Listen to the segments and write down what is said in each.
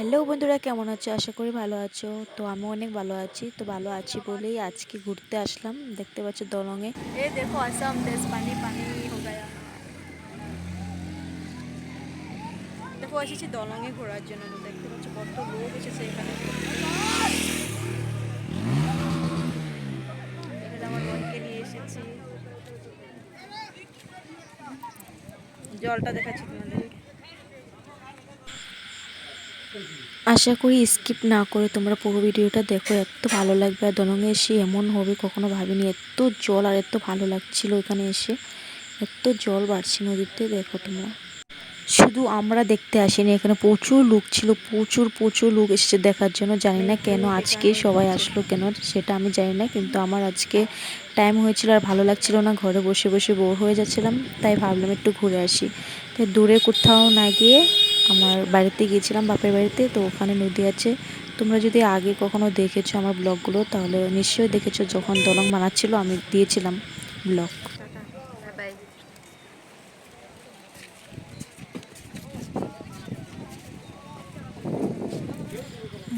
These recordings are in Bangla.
হ্যালো বন্ধুরা, কেমন আছো? আশা করি ভালো আছো। তো আমি অনেক ভালো আছি। তো ভালো আছি বলেই আজকে ঘুরতে আসলাম। দেখতে পাচ্ছ দলঙে এ দেখো, আসাম দেশ, পানি পানি দেখো, এসেছি দলঙে ঘোরার জন্য। দেখতে পাচ্ছ কত লোক এসেছে এখানে। এখানে আমার বোনকে নিয়ে এসেছি। জলটা দেখাচ্ছি তোমাদের। আশা করি স্কিপ না করে তোমরা পুরো ভিডিওটা দেখো, এত ভালো লাগবে। আর দলঙে এসে এমন হবে, কখনো ভাবিনি। এত জল আর এত ভালো লাগছিল এখানে এসে। এত জল বাড়ছে নদীতে, দেখো তোমরা। শুধু আমরা দেখতে আসিনি, এখানে প্রচুর লোক ছিল, প্রচুর প্রচুর লোক এসেছে দেখার জন্য। জানি না কেন আজকে সবাই আসলো কেন, সেটা আমি জানি না, কিন্তু আমার আজকে টাইম হয়েছিল আর ভালো লাগছিল না। ঘরে বসে বসে বোর হয়ে যাচ্ছিলাম, তাই ভাবলাম একটু ঘুরে আসি। তাই দূরে কোথাও না গিয়ে আমার বাড়িতে গিয়েছিলাম, বাপের বাড়িতে, তো ওখানে নদী আছে। তোমরা যদি আগে কখনো দেখেছ আমার ব্লগগুলো, তাহলে নিশ্চয়ই দেখেছ যখন দলং বানাচ্ছিল আমি দিয়েছিলাম ব্লগ।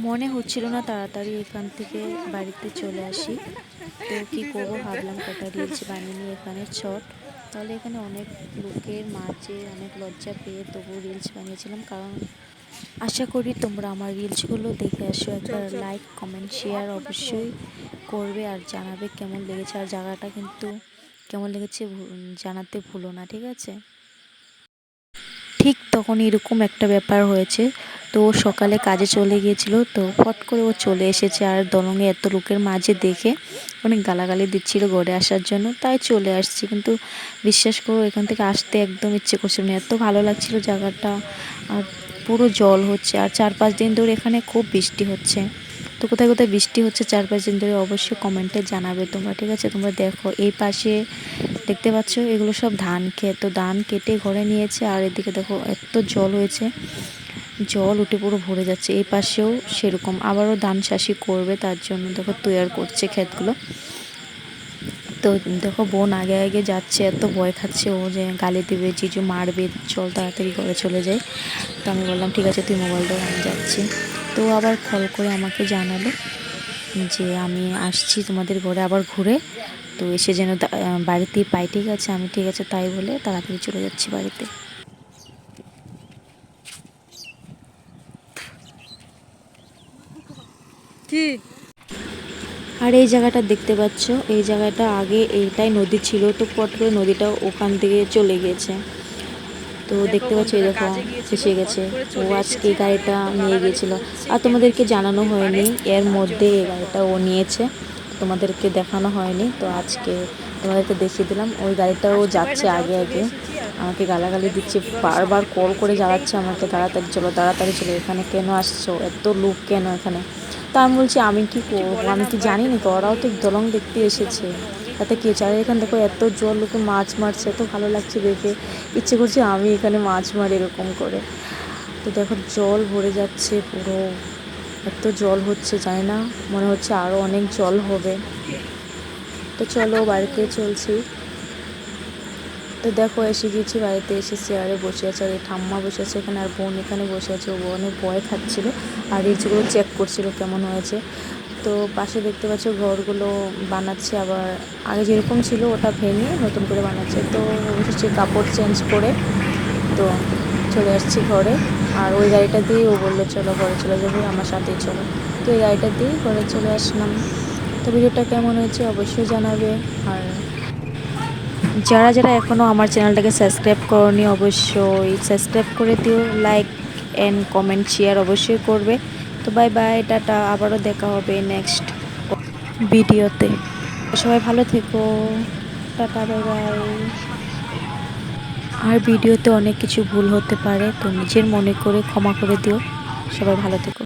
মনে হচ্ছিল না তাড়াতাড়ি এখান থেকে বাড়িতে চলে আসি। তো কী করব ভাবলাম কটা রিলস বানিয়ে নিই এখানে, ছট। তাহলে এখানে অনেক লোকের মাঝে অনেক লজ্জা পেয়ে তবু রিলস বানিয়েছিলাম। কারণ আশা করি তোমরা আমার রিলসগুলো দেখে আসো। একবার লাইক কমেন্ট শেয়ার অবশ্যই করবে আর জানাবে কেমন লেগেছে। আর জায়গাটা কিন্তু কেমন লেগেছে জানাতে ভুলো না, ঠিক আছে? ঠিক তখন এরকম একটা ব্যাপার হয়েছে। তো ও সকালে কাজে চলে গিয়েছিল, তো ফট করে ও চলে এসেছে আর দলঙে এত লোকের মাঝে দেখে অনেক গালাগালি দিচ্ছিল ঘরে আসার জন্য, তাই চলে আসছি। কিন্তু বিশ্বাস করো, এখান থেকে আসতে একদম ইচ্ছে করছিল না। এত ভালো লাগছিল জায়গাটা আর পুরো জল হচ্ছে আর চার পাঁচ দিন ধরে এখানে খুব বৃষ্টি হচ্ছে। তো কোথায় কোথায় বৃষ্টি হচ্ছে চার পাঁচ দিন ধরে অবশ্যই কমেন্টে জানাবে তোমরা, ঠিক আছে? তোমরা দেখো, এই পাশে দেখতে পাচ্ছ, এগুলো সব ধান খেত তো ধান কেটে ঘরে নিয়েছে আর এদিকে দেখো এত জল হয়েছে। জল উঠে পুরো ভরে যাচ্ছে। এই পাশেও সেরকম। আবারও ধান চাষি করবে, তার জন্য দেখো তৈয়ার করছে ক্ষেতগুলো। তো দেখো বোন আগে আগে যাচ্ছে, এত ভয় খাচ্ছে ও যে গালি দেবে, জিজু মারবে চল তাড়াতাড়ি ঘরে চলে যায়। তো আমি বললাম, ঠিক আছে, তুই মোবাইল আমি যাচ্ছি। তো আবার কল করে আমাকে জানালো যে, আমি আসছি তোমাদের ঘরে আবার ঘুরে। তো এসে যেন বাড়িতেই পাই। ঠিক আছে, আমি ঠিক আছে। তাই বলে তাড়াতাড়ি চলে যাচ্ছি বাড়িতে। কি আর এই জায়গাটা দেখতে পাচ্ছ এই জায়গাটা আগে এইটাই নদী ছিল তো পট করে নদীটা ওখান থেকে চলে গেছে তো দেখতে পাচ্ছ এই দেখো ফেসে গেছে। ও আজকে গাড়িটা নিয়ে গিয়েছিল। আর তোমাদেরকে জানানো হয়নি এর মধ্যে এই গাড়িটা ও নিয়েছে। তোমাদেরকে দেখানো হয়নি, তো আজকে তোমাদেরকে দেখিয়ে দিলাম। ওই গাড়িটাও যাচ্ছে আগে আগে। আমাকে গালাগালি দিচ্ছে, বারবার কল করে জ্বালাচ্ছে আমাকে, তাড়াতাড়ি চলো তাড়াতাড়ি চলো, এখানে কেন আসছো? এত লোক কেন এখানে? তা আমি বলছি, আমি কি করব? আমি কি জানি না তো? ওরাও তো দলং দেখতে এসেছে। তাতে কে চাই এখানে দেখো এত জল, লোকে মাছ মারছে, এত ভালো লাগছে দেখে। ইচ্ছে করছে আমি এখানে মাছ মারি এরকম করে। তো দেখো জল ভরে যাচ্ছে পুরো। এত জল হচ্ছে, জানি না, মনে হচ্ছে আরও অনেক জল হবে। তো চলো বাড়িতে চলছি। তো দেখো, এসে গিয়েছি বাড়িতে, এসে চেয়ারে বসে আছে, আর এই ঠাম্মা বসে আছে এখানে, আর বোন এখানে বসে আছে। ও অনেক ভয় খাচ্ছিল, আর রিলসগুলো চেক করছিল কেমন হয়েছে। তো পাশে দেখতে পাচ্ছ, ঘরগুলো বানাচ্ছে আবার। আগে যেরকম ছিল, ওটা ভেঙে নতুন করে বানাচ্ছে। তো অবশ্যই কাপড় চেঞ্জ করে, তো চলে আসছি ঘরে। আর ওই গাড়িটা দিয়েই ও বলল, চলো ঘরে চলে যাব, আমার সাথেই চলো। তো এই গাড়িটা দিয়েই ঘরে চলে আসলাম। তো ভিডিওটা কেমন হয়েছে অবশ্যই জানাবে। আর যারা যারা এখনও আমার চ্যানেলটাকে সাবস্ক্রাইব করনি, অবশ্যই সাবস্ক্রাইব করে দিও, লাইক অ্যান্ড কমেন্ট শেয়ার অবশ্যই করবে। তো বাই বাই, টাটা, আবারও দেখা হবে নেক্সট ভিডিওতে। সবাই ভালো থেকো। Tata, bye bye. আর ভিডিওতে অনেক কিছু ভুল হতে পারে, তো নিজের মনে করে ক্ষমা করে দিও। সবাই ভালো থেকো।